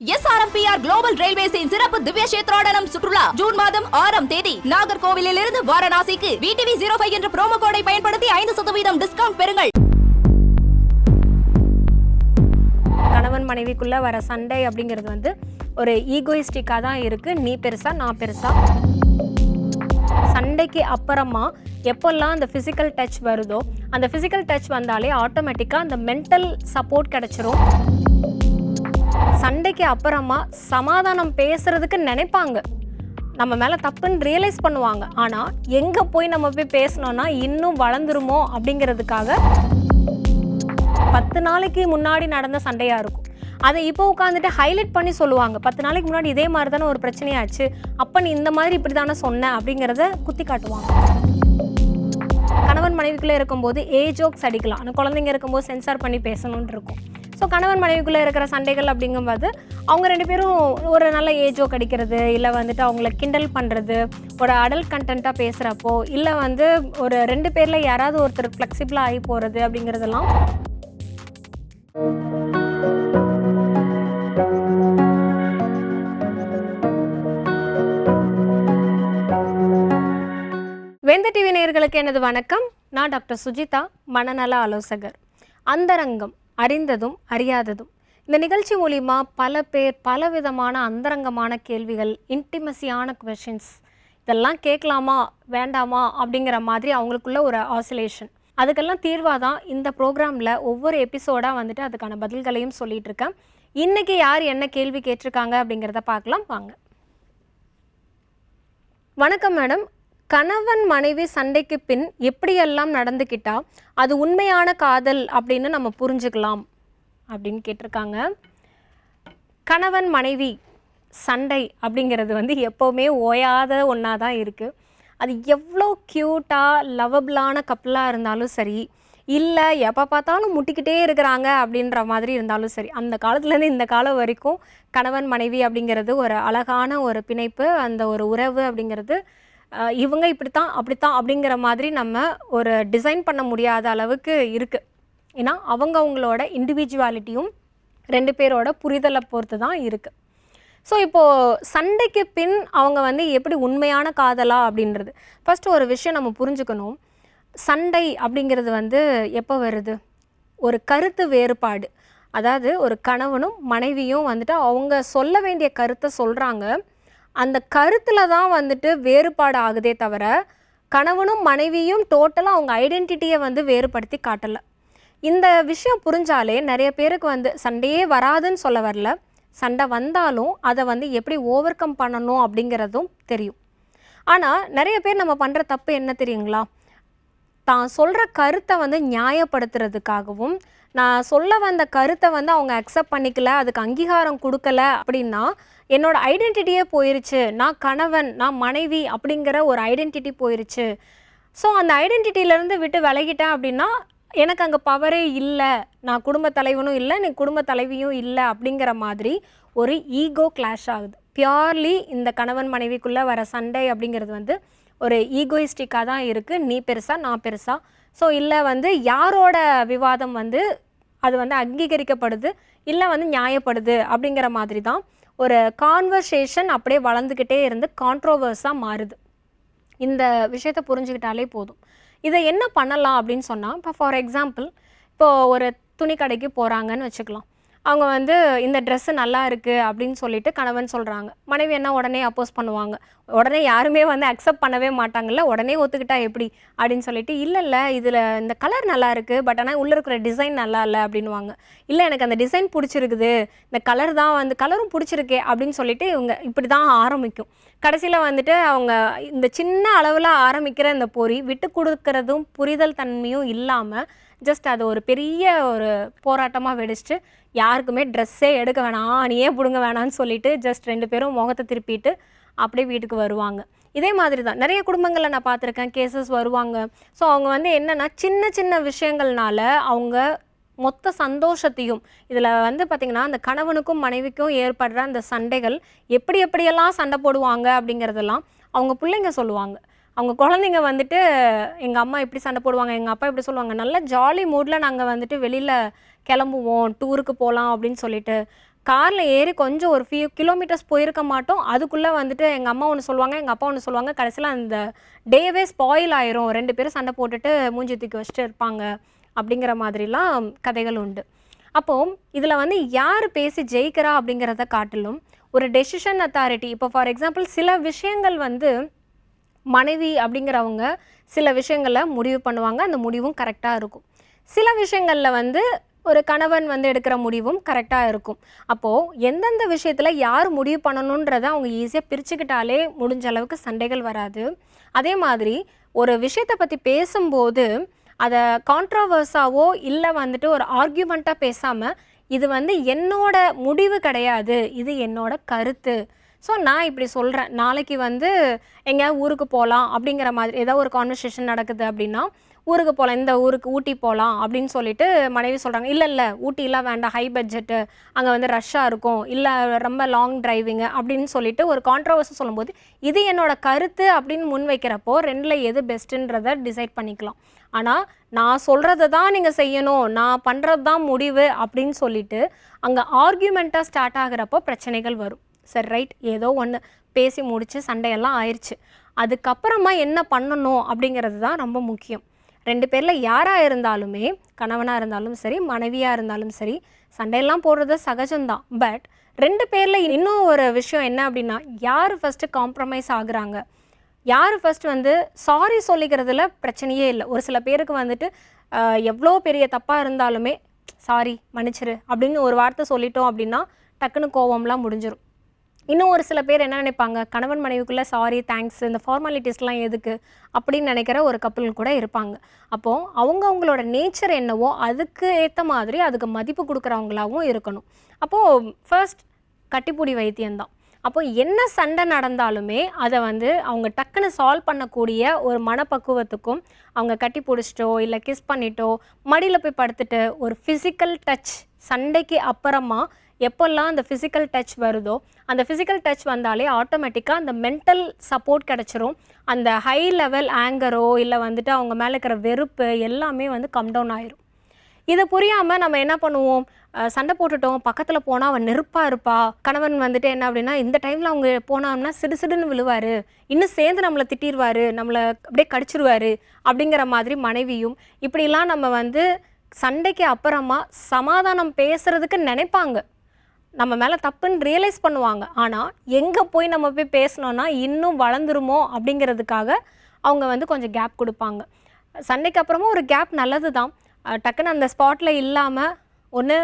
SRMPR global ரயில்வேஸின் சிறப்பு திவ்ய கஷேத்ராடனம் சுற்றுலா. ஜூன் மாதம் ஆறாம் தேதி நாகர்கோவிலில் இருந்து வாரணாசிக்கு விடிவி ஜீரோ ஃபைவ் என்ற ப்ரோமோ கோடை பயன்படுத்தி ஐந்து சதவீதம் டிஸ்கவுண்ட் பெறுங்கள். கணவன் மனைவிக்குள்ள வர சண்டை அப்படிங்கிறது வந்து ஒரு ஈகோயிஸ்டிக்காக தான் இருக்குது நீ பெருசா நான் பெருசா. சண்டைக்கு அப்புறமா எப்போல்லாம் அந்த ஃபிசிக்கல் டச் வருதோ அந்த ஃபிசிக்கல் டச் வந்தாலே ஆட்டோமேட்டிக்காக அந்த மென்டல் சப்போர்ட் கிடச்சிரும். சண்டைக்கு அப்புறமா சமாதானம் பேசுறதுக்கு நினைப்பாங்க. நம்ம மேலே தப்புன்னு ரியலைஸ் பண்ணுவாங்க. ஆனால் எங்கே போய் நம்ம போய் பேசணும்னா இன்னும் வளர்ந்துருமோ அப்படிங்கிறதுக்காக பத்து நாளைக்கு முன்னாடி நடந்த சண்டையாக இருக்கும். அதை இப்போ உட்காந்துட்டு ஹைலைட் பண்ணி சொல்லுவாங்க. பத்து நாளைக்கு முன்னாடி இதே மாதிரி தானே ஒரு பிரச்சனையாச்சு. அப்போ நீ இந்த மாதிரி இப்படி தானே சொன்ன அப்படிங்கிறத குத்தி காட்டுவாங்க. கணவன் மனைவிக்குள்ளே இருக்கும்போது ஏ ஜோக்ஸ் அடிக்கலாம் ஆனால் குழந்தைங்க இருக்கும்போது சென்சார் பண்ணி பேசணும்னு இருக்கும். ஸோ கணவன் மனைவிக்குள்ளே இருக்கிற சண்டைகள் அப்படிங்கும்போது அவங்க ரெண்டு பேரும் ஒரு நல்ல ஏஜோ கடிக்கிறது இல்லை வந்துட்டு அவங்கள கிண்டல் பண்ணுறது ஒரு அடல்ட் கண்டென்ட்டாக பேசுகிறப்போ இல்லை வந்து ஒரு ரெண்டு பேரில் யாராவது ஒருத்தர் ஃப்ளெக்சிபிளாக ஆகி போகிறது அப்படிங்கிறதெல்லாம் வெந்த டிவி நேர்களுக்கு எனது வணக்கம். நான் டாக்டர் சுஜிதா மனநல ஆலோசகர். அந்தரங்கம் அறிந்ததும் அறியாததும். இந்த நிகழ்ச்சி மூலிமா பல பேர் பல விதமான அந்தரங்கமான கேள்விகள் இன்டிமசியான கொஷின்ஸ் இதெல்லாம் கேட்கலாமா வேண்டாமா அப்படிங்கிற மாதிரி அவங்களுக்குள்ள ஒரு ஆசிலேஷன் அதுக்கெல்லாம் தீர்வாக தான் இந்த ப்ரோக்ராமில் ஒவ்வொரு எபிசோடாக வந்துட்டு அதுக்கான பதில்களையும் சொல்லிகிட்டு இருக்கேன் இன்றைக்கி யார் என்ன கேள்வி கேட்டிருக்காங்க அப்படிங்கிறத பார்க்கலாம் வாங்க. வணக்கம் மேடம். கணவன் மனைவி சண்டைக்கு பின் எப்படியெல்லாம் நடந்துக்கிட்டா அது உண்மையான காதல் அப்படின்னு நம்ம புரிஞ்சுக்கலாம் அப்படின்னு கேட்டிருக்காங்க. கணவன் மனைவி சண்டை அப்படிங்கிறது வந்து எப்போவுமே ஓயாத ஒன்றா தான் இருக்குது அது எவ்வளோ க்யூட்டாக லவபிளான கப்பலாக இருந்தாலும் சரி இல்லை எப்போ பார்த்தாலும் முட்டிக்கிட்டே இருக்கிறாங்க அப்படின்ற மாதிரி இருந்தாலும் சரி அந்த காலத்துலேருந்து இந்த காலம் வரைக்கும் கணவன் மனைவி அப்படிங்கிறது ஒரு அழகான ஒரு பிணைப்பு அந்த ஒரு உறவு அப்படிங்கிறது இவங்க இப்படித்தான் அப்படித்தான் அப்படிங்கிற மாதிரி நம்ம ஒரு டிசைன் பண்ண முடியாத அளவுக்கு இருக்குது ஏன்னா அவங்க அவங்களோட இண்டிவிஜுவாலிட்டியும் ரெண்டு பேரோட புரிதலை பொறுத்து தான் இருக்குது ஸோ இப்போது சண்டைக்கு பின் அவங்க வந்து எப்படி உண்மையான காதலா அப்படின்றது? ஃபஸ்ட்டு ஒரு விஷயம் நம்ம புரிஞ்சுக்கணும். சண்டை அப்படிங்கிறது வந்து எப்போ வருது? ஒரு கருத்து வேறுபாடு. அதாவது ஒரு கணவனும் மனைவியும் வந்துட்டு அவங்க சொல்ல வேண்டிய கருத்தை சொல்கிறாங்க அந்த கருத்தில் தான் வந்துட்டு வேறுபாடு ஆகுதே தவிர கணவனும் மனைவியும் டோட்டலாக அவங்க ஐடென்டிட்டியை வந்து வேறுபடுத்தி காட்டலை. இந்த விஷயம் புரிஞ்சாலே நிறைய பேருக்கு வந்து சண்டையே வராதுன்னு சொல்ல வரல. சண்டை வந்தாலும் அதை வந்து எப்படி ஓவர் கம் பண்ணணும் அப்படிங்கிறதும் தெரியும். ஆனால் நிறைய பேர் நம்ம பண்ணுற தப்பு என்ன தெரியுங்களா? தான் சொல்கிற கருத்தை வந்து நியாயப்படுத்துறதுக்காகவும் நான் சொல்ல வந்த கருத்தை வந்து அவங்க அக்செப்ட் பண்ணிக்கல அதுக்கு அங்கீகாரம் கொடுக்கல அப்படின்னா என்னோட ஐடென்டிட்டியே போயிருச்சு. நான் கணவன் நான் மனைவி அப்படிங்கிற ஒரு ஐடென்டிட்டி போயிருச்சு. ஸோ அந்த ஐடென்டிட்டியிலேருந்து விட்டு விலகிட்டேன் அப்படின்னா எனக்கு அங்கே பவரே இல்லை. நான் குடும்ப தலைவனும் இல்லை நீ குடும்ப தலைவியும் இல்லை அப்படிங்கிற மாதிரி ஒரு ஈகோ கிளாஷ் ஆகுது. பியோர்லி இந்த கணவன் மனைவிக்குள்ளே வர சண்டை அப்படிங்கிறது வந்து ஒரு ஈகோயிஸ்டிக்காக தான் இருக்குது நீ பெருசா நான் பெருசா. ஸோ இல்லை வந்து யாரோட விவாதம் வந்து அது வந்து அங்கீகரிக்கப்படுது இல்லை வந்து நியாயப்படுது அப்படிங்கிற மாதிரி தான் ஒரு கான்வர்சேஷன் அப்படியே வளர்ந்துக்கிட்டே இருந்து கான்ட்ரோவர்ஸாக மாறுது. இந்த விஷயத்தை புரிஞ்சுக்கிட்டாலே போதும். இதை என்ன பண்ணலாம் அப்படின்னு சொன்னால் இப்போ ஃபார் எக்ஸாம்பிள் இப்போது ஒரு துணி கடைக்கு போகிறாங்கன்னு வச்சுக்கலாம். அவங்க வந்து இந்த ட்ரெஸ்ஸு நல்லா இருக்குது அப்படின்னு சொல்லிட்டு கணவன் சொல்கிறாங்க மனைவி என்ன உடனே அப்போஸ் பண்ணுவாங்க. உடனே யாருமே வந்து அக்செப்ட் பண்ணவே மாட்டாங்கல்ல உடனே ஒத்துக்கிட்டா எப்படி? அப்படின்னு சொல்லிட்டு இல்லை இல்லை இதில் இந்த கலர் நல்லா இருக்குது பட் ஆனால் உள்ளே இருக்கிற டிசைன் நல்லா இல்லை அப்படின்வாங்க இல்லை எனக்கு அந்த டிசைன் பிடிச்சிருக்குது. இந்த கலர் தான் வந்து கலரும் பிடிச்சிருக்கே அப்படின்னு சொல்லிட்டு இவங்க இப்படி தான் ஆரம்பிக்கும். கடைசியில் வந்துட்டு அவங்க இந்த சின்ன அளவில் ஆரம்பிக்கிற இந்த பொறி விட்டு கொடுக்கறதும் புரிதல் தன்மையும் இல்லாமல் ஜஸ்ட் அது ஒரு பெரிய ஒரு போராட்டமாக வெடிச்சிட்டு யாருக்குமே ட்ரெஸ்ஸே எடுக்க வேணாம் நீயே பிடுங்க வேணான்னு சொல்லிட்டு ஜஸ்ட் ரெண்டு பேரும் முகத்தை திருப்பிட்டு அப்படியே வீட்டுக்கு வருவாங்க. இதே மாதிரி தான் நிறைய குடும்பங்களில் நான் பார்த்துருக்கேன் கேசஸ் வருவாங்க. ஸோ அவங்க வந்து என்னென்னா சின்ன சின்ன விஷயங்கள்னால அவங்க மொத்த சந்தோஷத்தையும் இதில் வந்து பார்த்திங்கன்னா அந்த கணவனுக்கும் மனைவிக்கும் ஏற்படுற அந்த சண்டைகள் எப்படி எப்படியெல்லாம் சண்டை போடுவாங்க அப்படிங்கிறதெல்லாம் அவங்க பிள்ளைங்க சொல்லுவாங்க. அவங்க குழந்தைங்க வந்துட்டு எங்கள் அம்மா இப்படி சண்டை போடுவாங்க எங்கள் அப்பா இப்படி சொல்லுவாங்க. நல்ல ஜாலி மூடில் நாங்கள் வந்துட்டு வெளியில் கிளம்புவோம் டூருக்கு போகலாம் அப்படின்னு சொல்லிட்டு காரில் ஏறி கொஞ்சம் ஒரு ஃபியூ கிலோமீட்டர்ஸ் போயிருக்க மாட்டோம். அதுக்குள்ளே வந்துட்டு எங்கள் அம்மா ஒன்று சொல்லுவாங்க எங்கள் அப்பா ஒன்று சொல்லுவாங்க. கடைசியில் அந்த டேவே ஸ்பாயில் ஆயிரும். ரெண்டு பேரும் சண்டை போட்டுட்டு மூஞ்சி தூக்கி வச்சுட்டு இருப்பாங்க அப்படிங்கிற மாதிரிலாம் கதைகள் உண்டு. அப்போது இதில் வந்து யார் பேசி ஜெயிக்கிறா அப்படிங்கிறத காட்டிலும் ஒரு டெசிஷன் அத்தாரிட்டி இப்போ ஃபார் எக்ஸாம்பிள் சில விஷயங்கள் வந்து மனைவி அப்படிங்கிறவங்க சில விஷயங்களை முடிவு பண்ணுவாங்க அந்த முடிவும் கரெக்டாக இருக்கும். சில விஷயங்களில் வந்து ஒரு கணவன் வந்து எடுக்கிற முடிவும் கரெக்டாக இருக்கும். அப்போது எந்தெந்த விஷயத்தில் யார் முடிவு பண்ணணுன்றதை அவங்க ஈஸியாக பிரிச்சுக்கிட்டாலே முடிஞ்ச அளவுக்கு சண்டைகள் வராது. அதே மாதிரி ஒரு விஷயத்தை பற்றி பேசும்போது அதை கான்ட்ரவர்ஸாவோ இல்லை வந்துட்டு ஒரு ஆர்கியூமெண்ட்டாக பேசாமல் இது வந்து என்னோட முடிவு கிடையாது இது என்னோட கருத்து ஸோ நான் இப்படி சொல்கிறேன் நாளைக்கு வந்து எங்கேயாவது ஊருக்கு போகலாம் அப்படிங்கிற மாதிரி ஏதோ ஒரு கான்வர்சேஷன் நடக்குது அப்படின்னா ஊருக்கு போகலாம் இந்த ஊருக்கு ஊட்டி போகலாம் அப்படின்னு சொல்லிட்டு மனைவி சொல்கிறாங்க இல்லை இல்லை ஊட்டிலாம் வேண்டாம். ஹை பட்ஜெட்டு அங்கே வந்து ரஷ்ஷாக இருக்கும். இல்லை ரொம்ப லாங் டிரைவிங்கு அப்படின்னு சொல்லிட்டு ஒரு கான்ட்ரவர்சி சொல்லும்போது இது என்னோட கருத்து அப்படின்னு முன் வைக்கிறப்போ ரெண்டில் எது பெஸ்ட்டுன்றதை டிசைட் பண்ணிக்கலாம். ஆனால் நான் சொல்கிறத தான் நீங்கள் செய்யணும். நான் பண்ணுறது தான் முடிவு அப்படின்னு சொல்லிட்டு அங்கே ஆர்கியூமெண்ட்டாக ஸ்டார்ட் ஆகிறப்போ பிரச்சனைகள் வரும். சரி ரைட் ஏதோ ஒன்று பேசி முடித்து சண்டையெல்லாம் ஆயிடுச்சு அதுக்கப்புறமா என்ன பண்ணணும் அப்படிங்கிறது தான் ரொம்ப முக்கியம். ரெண்டு பேரில் யாராக இருந்தாலுமே கணவனாக இருந்தாலும் சரி மனைவியாக இருந்தாலும் சரி சண்டையெல்லாம் போடுறது சகஜம்தான். பட் ரெண்டு பேரில் இன்னும் ஒரு விஷயம் என்ன அப்படின்னா யார் ஃபஸ்ட்டு காம்ப்ரமைஸ் ஆகுறாங்க? யார் ஃபர்ஸ்ட் வந்து சாரி சொல்லிக்கிறதுல பிரச்சனையே இல்லை. ஒரு சில பேருக்கு வந்துட்டு எவ்வளோ பெரிய தப்பாக இருந்தாலுமே சாரி மன்னிச்சிரு அப்படின்னு ஒரு வார்த்தை சொல்லிட்டோம் அப்படின்னா டக்குன்னு கோவம்லாம் முடிஞ்சிடும் இன்னும் ஒரு சில பேர் என்ன நினைப்பாங்க? கணவன் மனைவிக்குள்ளே சாரி தேங்க்ஸ் இந்த ஃபார்மாலிட்டிஸ்லாம் எதுக்கு? அப்படின்னு நினைக்கிற ஒரு கப்பல் கூட இருப்பாங்க. அப்போது அவங்க அவங்களோட நேச்சர் என்னவோ அதுக்கு ஏற்ற மாதிரி அதுக்கு மதிப்பு கொடுக்குறவங்களாகவும் இருக்கணும். அப்போது ஃபர்ஸ்ட் கட்டிப்பூடி வைத்தியம்தான் அப்போ என்ன சண்டை நடந்தாலுமே அதை வந்து அவங்க டக்குன்னு சால்வ் பண்ணக்கூடிய ஒரு மனப்பக்குவத்துக்கும் அவங்க கட்டி பிடிச்சிட்டோ இல்லை கிஸ் பண்ணிட்டோ மடியில் போய் படுத்துட்டு ஒரு ஃபிசிக்கல் டச் சண்டைக்கு அப்புறமா எப்போல்லாம் அந்த ஃபிசிக்கல் டச் வருதோ அந்த ஃபிசிக்கல் டச் வந்தாலே ஆட்டோமேட்டிக்காக அந்த மென்டல் சப்போர்ட் கிடச்சிரும். அந்த ஹை லெவல் ஆங்கரோ இல்லை வந்துட்டு அவங்க மேலே இருக்கிற வெறுப்பு எல்லாமே வந்து கம் டவுன் ஆயிரும். இதை புரியாமல் நம்ம என்ன பண்ணுவோம்? சண்டை போட்டுட்டோம் பக்கத்தில் போனால் அவன் நெருப்பாக இருப்பா. கணவன் வந்துட்டு என்ன அப்படின்னா இந்த டைமில் அவங்க போனோம்னா சிடு சிடுன்னு விழுவார். இன்னும் சேர்ந்து நம்மளை திட்டிடுவார் நம்மளை அப்படியே கடிச்சிருவாரு அப்படிங்கிற மாதிரி மனைவியும் இப்படிலாம் நம்ம வந்து சண்டைக்கு அப்புறமா சமாதானம் பேசுகிறதுக்கு நினைப்பாங்க. நம்ம மேலே தப்புன்னு ரியலைஸ் பண்ணுவாங்க. ஆனால் எங்கே போய் நம்ம போய் பேசினோன்னா இன்னும் வளர்ந்துருமோ அப்படிங்கிறதுக்காக அவங்க வந்து கொஞ்சம் கேப் கொடுப்பாங்க. சண்டைக்கு அப்புறமா ஒரு கேப் நல்லது தான் டக்குன்னு அந்த ஸ்பாட்டில் இல்லாமல் ஒன்று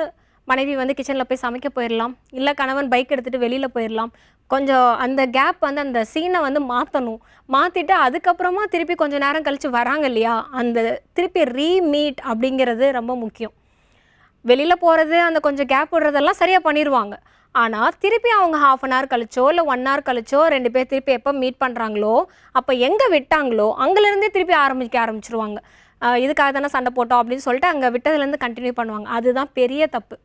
மனைவி வந்து கிச்சனில் போய் சமைக்க போயிடலாம் இல்லை கணவன் பைக் எடுத்துகிட்டு வெளியில் போயிடலாம் கொஞ்சம் அந்த கேப் வந்து அந்த சீனை வந்து மாற்றணும் மாற்றிட்டு அதுக்கப்புறமா திருப்பி கொஞ்சம் நேரம் கழித்து வராங்க இல்லையா? அந்த திருப்பி ரீமீட் அப்படிங்கிறது ரொம்ப முக்கியம். வெளியில் போகிறது அந்த கொஞ்சம் கேப் விடுறதெல்லாம் சரியாக பண்ணிடுவாங்க ஆனால் திருப்பி அவங்க ஹாஃப் அன் ஹவர் கழிச்சோ இல்லை ஒன் ஹவர் கழிச்சோ ரெண்டு பேர் திருப்பி எப்போ மீட் பண்ணுறாங்களோ அப்போ எங்கே விட்டாங்களோ அங்கேருந்தே திருப்பி ஆரம்பிக்க ஆரம்பிச்சிருவாங்க. இதுக்காக தானே சண்டை போட்டோம் அப்படின்னு சொல்லிட்டு அங்கே விட்டதுலேருந்து கண்டினியூ பண்ணுவாங்க. அதுதான் பெரிய தப்பு.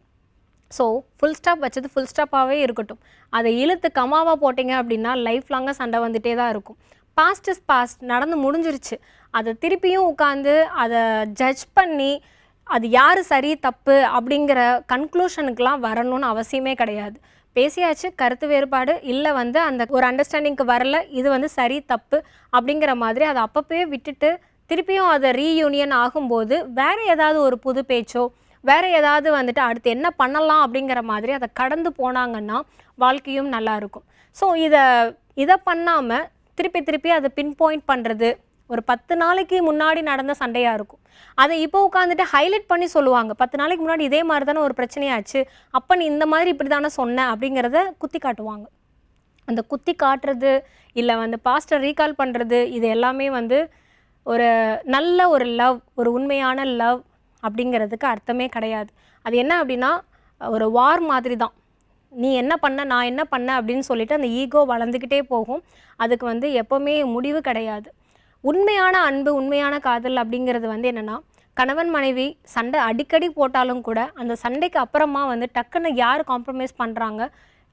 ஸோ ஃபுல் ஸ்டாப் வச்சது ஃபுல் ஸ்டாப்பாகவே இருக்கட்டும். அதை இழுத்து கமாவாக போட்டிங்க அப்படின்னா லைஃப் லாங்காக சண்டை வந்துகிட்டே தான் இருக்கும். பாஸ்ட் இஸ் பாஸ்ட் நடந்து முடிஞ்சிருச்சு. அதை திருப்பியும் உட்காந்து அதை ஜட்ஜ் பண்ணி அது யார் சரி தப்பு அப்படிங்கிற கன்க்ளூஷனுக்கெலாம் வரணும்னு அவசியமே கிடையாது. பேசியாச்சு கருத்து வேறுபாடு இல்லை வந்து அந்த ஒரு அண்டர்ஸ்டாண்டிங்க்கு வரல இது வந்து சரி தப்பு அப்படிங்கிற மாதிரி அதை அப்பப்போயே விட்டுட்டு திருப்பியும் அதை ரீயூனியன் ஆகும்போது வேற ஏதாவது ஒரு புது பேச்சோ வேறு ஏதாவது வந்துட்டு அடுத்து என்ன பண்ணலாம் அப்படிங்கிற மாதிரி அதை கடந்து போனாங்கன்னா வாழ்க்கையும் நல்லாயிருக்கும் ஸோ இதை இதை பண்ணாமல் திருப்பி திருப்பி அதை பின் பாயிண்ட் பண்ணுறது ஒரு பத்து நாளைக்கு முன்னாடி நடந்த சண்டையாக இருக்கும். அதை இப்போ உட்காந்துட்டு ஹைலைட் பண்ணி சொல்லுவாங்க. பத்து நாளைக்கு முன்னாடி இதே மாதிரி தானே ஒரு பிரச்சனையாச்சு. அப்போ நீ இந்த மாதிரி இப்படி தானே சொன்ன அப்படிங்கிறத குத்தி காட்டுவாங்க. அந்த குத்தி காட்டுறது இல்லை வந்து பாஸ்ட்டை ரீகால் பண்ணுறது இது எல்லாமே வந்து ஒரு நல்ல ஒரு லவ் ஒரு உண்மையான லவ் அப்படிங்கிறதுக்கு அர்த்தமே கிடையாது. அது என்ன அப்படின்னா ஒரு வார் மாதிரி தான் நீ என்ன பண்ண நான் என்ன பண்ண அப்படின்னு சொல்லிட்டு அந்த ஈகோ வளர்ந்துக்கிட்டே போகும். அதுக்கு வந்து எப்போவுமே முடிவு கிடையாது. உண்மையான அன்பு உண்மையான காதல் அப்படிங்கிறது வந்து என்னென்னா கணவன் மனைவி சண்டை அடிக்கடி போட்டாலும் கூட அந்த சண்டைக்கு அப்புறமா வந்து டக்குன்னு யார் காம்ப்ரமைஸ் பண்ணுறாங்க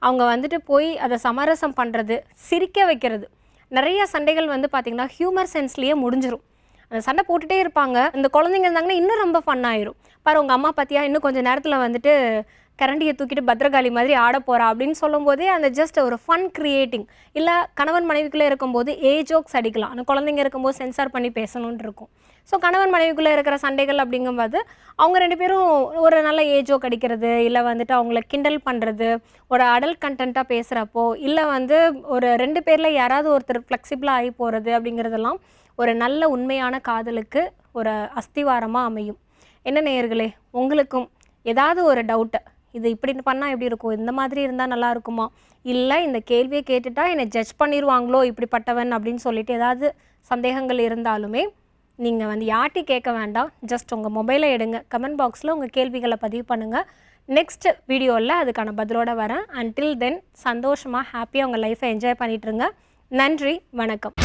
அவங்க வந்துட்டு போய் அதை சமரசம் பண்ணுறது சிரிக்க வைக்கிறது. நிறைய சண்டைகள் வந்து பார்த்திங்கன்னா ஹியூமர் சென்ஸ்லேயே முடிஞ்சிடும் அந்த சண்டை போட்டுகிட்டே இருப்பாங்க. இந்த குழந்தைங்க இருந்தாங்கன்னா இன்னும் ரொம்ப ஃபன் ஆயிரும். பாரு உங்கள் அம்மா பார்த்தியா இன்னும் கொஞ்சம் நேரத்தில் வந்துட்டு கரண்டியை தூக்கிட்டு பத்திரகாளி மாதிரி ஆட போகிறா அப்படின்னு சொல்லும்போதே அந்த ஜஸ்ட் ஒரு ஃபன் கிரியேட்டிங் இல்லை கணவன் மனைவிக்குள்ளே இருக்கும்போது ஏ ஜோக்ஸ் அடிக்கலாம். ஆனால் குழந்தைங்க இருக்கும்போது சென்சார் பண்ணி பேசணுன்ட்டு இருக்கும். ஸோ கணவன் மனைவிக்குள்ளே இருக்கிற சண்டைகள் அப்படிங்கும்போது அவங்க ரெண்டு பேரும் ஒரு நல்ல ஏ ஜோக் அடிக்கிறது இல்லை வந்துட்டு அவங்கள கிண்டல் பண்ணுறது ஒரு அடல்ட் கண்டென்ட்டாக பேசுகிறப்போ இல்லை வந்து ஒரு ரெண்டு பேரில் யாராவது ஒருத்தர் ஃப்ளெக்சிபிளாக ஆகி போகிறது அப்படிங்கிறதெல்லாம் ஒரு நல்ல உண்மையான காதலுக்கு ஒரு அஸ்திவாரமாக அமையும். என்ன நேயர்களே உங்களுக்கும் ஏதாவது ஒரு டவுட்டை இது இப்படி பண்ணால் எப்படி இருக்கும்? இந்த மாதிரி இருந்தால் நல்லா இருக்குமா? இல்லை இந்த கேள்வியை கேட்டுட்டா என்னை ஜட்ஜ் பண்ணிடுவாங்களோ இப்படிப்பட்டவன் அப்படின்னு சொல்லிட்டு ஏதாவது சந்தேகங்கள் இருந்தாலுமே நீங்கள் வந்து யார்ட்டி கேட்க வேண்டாம். ஜஸ்ட் உங்கள் மொபைலை எடுங்க. கமெண்ட் பாக்ஸில் உங்கள் கேள்விகளை பதிவு பண்ணுங்கள் நெக்ஸ்ட் வீடியோவில் அதுக்கான பதிலோட வரேன். அன்டில் தென் சந்தோஷமாக ஹாப்பியாக உங்கள் லைஃப்பை என்ஜாய் பண்ணிட்டுருங்க நன்றி வணக்கம்.